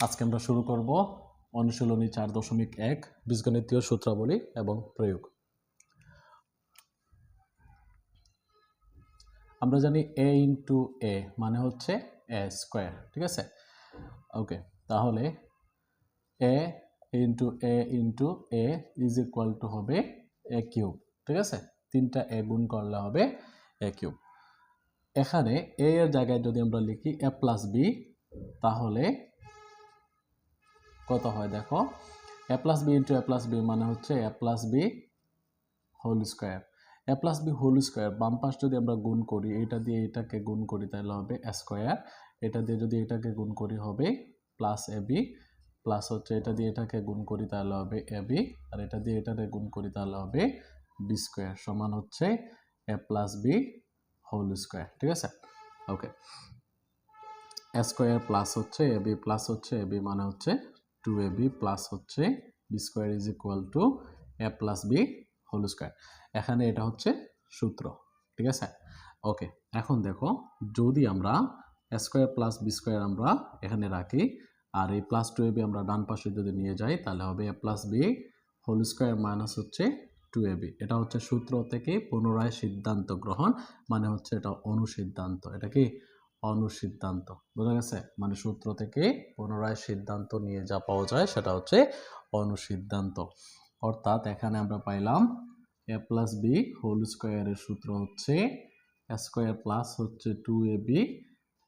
আজকে আমরা শুরু করব অনুশীলনী চার দশমিক এক, বীজগণিতীয় সূত্রাবলী এবং প্রয়োগ। আমরা জানি এ ইন্টু এ মানে হচ্ছে এ স্কোয়ার ঠিক আছে? ওকে তাহলে A into A into A is equal to হবে এ কিউব ঠিক আছে? তিনটা এ গুণ করলে হবে এ কিউব এখানে এ এর জায়গায় যদি আমরা লিখি এ প্লাস বি তাহলে কত হয় দেখো? A plus B into A plus B মানে হচ্ছে A plus B whole square A plus B whole square বাম পাশ যদি আমরা গুণ করি, এটা দিয়ে এটাকে গুণ করি তাহলে হবে স্কোয়ার এটা দিয়ে যদি এটাকে গুণ করি হবে প্লাস এ বি প্লাস হচ্ছে এটা দিয়ে এটাকে গুণ করি তাহলে হবে এ বি আর এটা দিয়ে এটাকে গুণ করি তাহলে হবে বি স্কোয়ার সমান হচ্ছে A plus B whole square ঠিক আছে? ওকে স্কোয়ার প্লাস হচ্ছে এ বি প্লাস হচ্ছে এ বি মানে হচ্ছে টু এ বি প্লাস হচ্ছে B square is equal to A plus B whole square এখানে এটা হচ্ছে সূত্র, ঠিক আছে? ওকে এখন দেখো, যদি আমরা স্কোয়ার প্লাস বি স্কোয়ার আমরা এখানে রাখি, আর এই প্লাস টু এ বি আমরা ডান পাশে যদি নিয়ে যাই, তাহলে হবে A plus B whole square minus হচ্ছে টু এ বি এটা হচ্ছে সূত্র থেকে পুনরায় সিদ্ধান্ত গ্রহণ মানে হচ্ছে এটা অনুসিদ্ধান্ত। এটা কি অনুসিদ্ধান্ত। বোঝা গেছে? মানে সূত্র থেকে পুনরায় সিদ্ধান্ত নিয়ে যা পাওয়া যায় সেটা হচ্ছে অনুসিদ্ধান্ত। অর্থাৎ এখানে আমরা পাইলাম এ প্লাস বি হোল স্কোয়ারের সূত্র হচ্ছে স্কোয়ার প্লাস হচ্ছে টু এ বি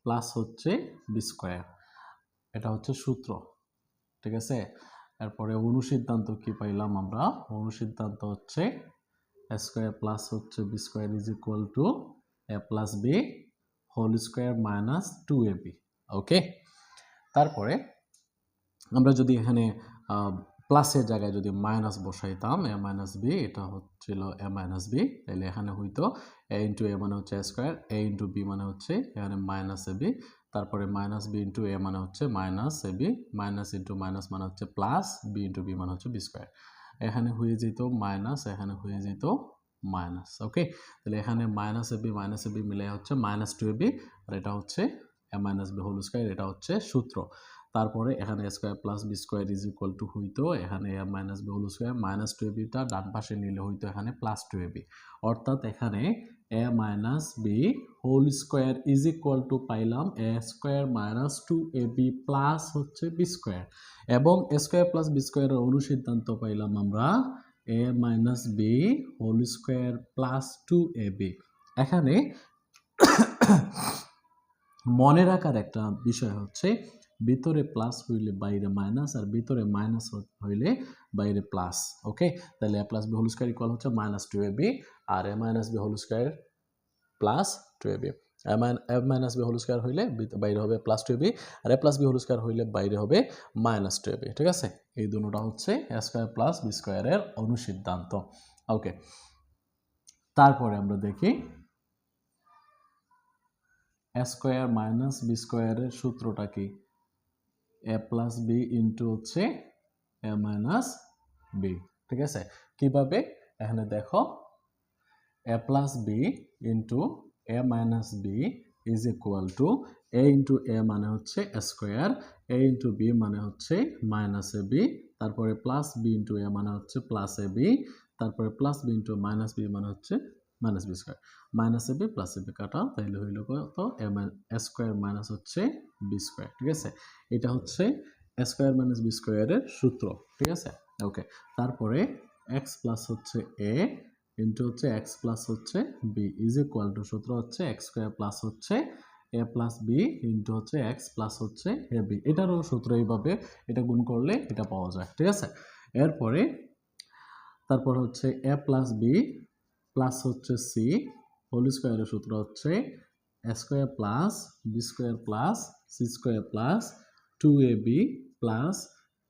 প্লাস হচ্ছে বি স্কোয়ার এটা হচ্ছে সূত্র। ঠিক আছে? এরপরে অনুসিদ্ধান্ত কি পাইলাম আমরা? অনুসিদ্ধান্ত হচ্ছে স্কোয়ার প্লাস হচ্ছে B square is equal to A plus B whole square minus two A B okay? তারপরে আমরা যদি এখানে প্লাসের জায়গায় যদি মাইনাস বসাইতাম, এ মাইনাস বি, এটা হচ্ছিল এ মাইনাস বি তাহলে এখানে হইতো এ ইন্টু এ মানে হচ্ছে স্কোয়ার, এ ইন্টু বি মানে হচ্ছে এখানে মাইনাস এ বি, তারপরে মাইনাস বি ইন্টু এ মানে হচ্ছে minus A B, minus into minus মানে হচ্ছে প্লাস বি ইন্টু বি মানে হচ্ছে বি স্কোয়ার। এখানে হয়ে যেত মাইনাস, এখানে হয়ে যেত মাইনাস, ওকে? তাহলে এখানে minus A B, minus A B মিলে হচ্ছে মাইনাস টু এ বি, আর এটা হচ্ছে A minus B whole square, এটা হচ্ছে সূত্র। তারপরে এখানে square plus B square is equal to হইতো, এখানে A minus B whole square, minus two A beta ডান পাশে নিলে হইতো এখানে প্লাস টু এ বি অর্থাৎ এখানে A minus B whole square is equal to পাইলাম A square minus two A B plus হচ্ছে বি স্কোয়ার। এবং স্কোয়ার প্লাস বি স্কোয়ারের অনুসিদ্ধান্ত পাইলাম আমরা A minus B whole square plus two A B এখানে মনে রাখার একটা বিষয় হচ্ছে, ভিতরে প্লাস হইলে বাইরে মাইনাস আর ভিতরে মাইনাস হইলে বাইরে প্লাস ওকে তাহলে A plus B whole square equal হচ্ছে minus two A B R A minus B whole square plus two A B A minus B whole square হইলে বাইরে হবে plus two B R A plus B whole square হইলে বাইরে হবে minus two B ঠিক আছে? এই দুটোটা হচ্ছে এ স্কোয়ার প্লাস বি স্কোয়ারের অনুসিদ্ধান্ত। ওকে তারপরে আমরা দেখি এ স্কোয়ার মাইনাস বি স্কোয়ারের সূত্রটা কি? এ প্লাস বি ইন্টু হচ্ছে এ মাইনাস বি ঠিক আছে? কীভাবে? এখানে দেখো A plus B into A minus B is equal to A into A মানে হচ্ছে স্কোয়ার এ ইন্টু বি মানে হচ্ছে মাইনাস এ বি তারপরে প্লাস বি ইন্টু এ মানে হচ্ছে প্লাস এ বি তারপরে plus B into minus B মানে হচ্ছে minus B square minus A B plus A B কাটা তাইলে হইল কত? এ স্কোয়ার মাইনাস হচ্ছে বি স্কোয়ার ঠিক আছে? এটা হচ্ছে স্কোয়ার মাইনাস বি স্কোয়ারের সূত্র, ঠিক আছে? ওকে তারপরে এক্স প্লাস হচ্ছে এ ইন্টু হচ্ছে এক্স প্লাস হচ্ছে বি ইজ ইকুয়াল টু সূত্র হচ্ছে এক্স স্কোয়ার প্লাস হচ্ছে এ প্লাস বি ইন্টু হচ্ছে এক্স প্লাস হচ্ছে এ বি এটারও সূত্র এইভাবে এটা গুণ করলে এটা পাওয়া যায়, ঠিক আছে? এরপরে, তারপর হচ্ছে এ প্লাস বি প্লাস হচ্ছে সি হোল স্কোয়ারের সূত্র হচ্ছে A square plus B square plus C square plus two A B plus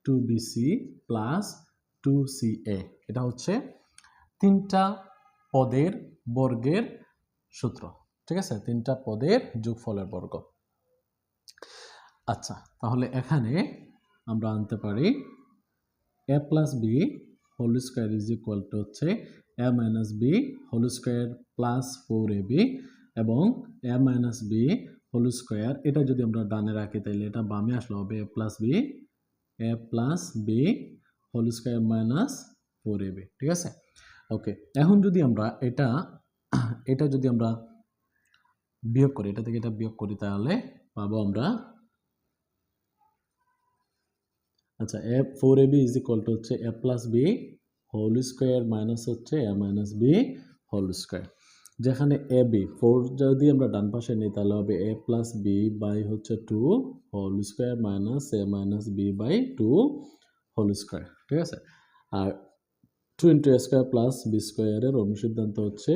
two B C plus two C A এটা হচ্ছে তিনটা পদের বর্গের সূত্র, ঠিক আছে? তিনটা পদের যোগফলের বর্গ। আচ্ছা তাহলে এখানে আমরা আনতে পারি A plus B whole square is equal to হচ্ছে A minus B whole square plus four A B এবং A minus B whole square এটা যদি আমরা ডানে রাখি তাহলে এটা বামে আসলে হবে A plus B A plus B whole square minus four A B ঠিক আছে? ওকে এখন যদি আমরা এটা এটা যদি আমরা বিয়োগ করি, এটা থেকে এটা বিয়োগ করি তাহলে পাবো আমরা আচ্ছা A four A B is equal to হচ্ছে A plus B whole square minus হচ্ছে A minus B whole square যেখানে এ বি ফোর যদি আমরা ডান পাশে নিই তাহলে হবে এ প্লাস বি বাই হচ্ছে two whole square minus A minus B by two whole square ঠিক আছে? আর two into square plus B স্কোয়ারের অনুসিদ্ধান্ত হচ্ছে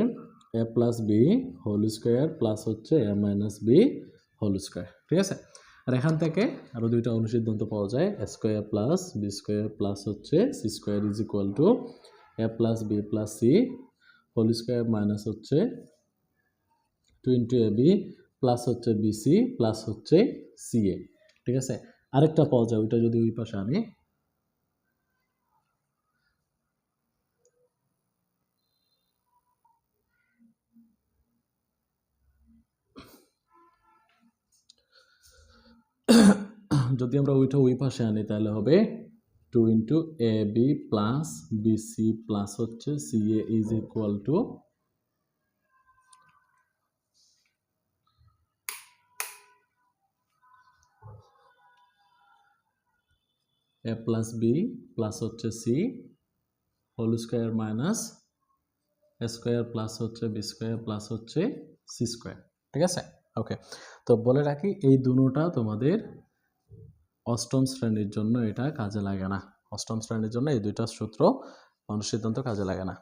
A plus B whole square plus হচ্ছে A minus B whole square ঠিক আছে? আর এখান থেকে আরও দুইটা অনুসিদ্ধান্ত পাওয়া যায় A square plus B square plus হচ্ছে C square is equal to A plus B plus C whole square minus হচ্ছে two into A B plus হচ্ছে বিসি প্লাস হচ্ছে সি এ ঠিক আছে? আরেকটা পাওয়া যায়, ওইটা যদি ওই পাশে আনি যদি আমরা ওইটা ওই পাশে আনি, তাহলে হবে two into A B plus BC plus হচ্ছে C A is equal to A plus B plus হচ্ছে C whole square minus A square plus হচ্ছে বি স্কোয়ার প্লাস হচ্ছে সি স্কোয়ার ঠিক আছে? ওকে তো বলে রাখি, এই দুটোটা তোমাদের অষ্টম শ্রেণির জন্য এটা কাজে লাগে না। অষ্টম শ্রেণির জন্য এই দুইটা সূত্র মানুষ সিদ্ধান্ত কাজে লাগে না।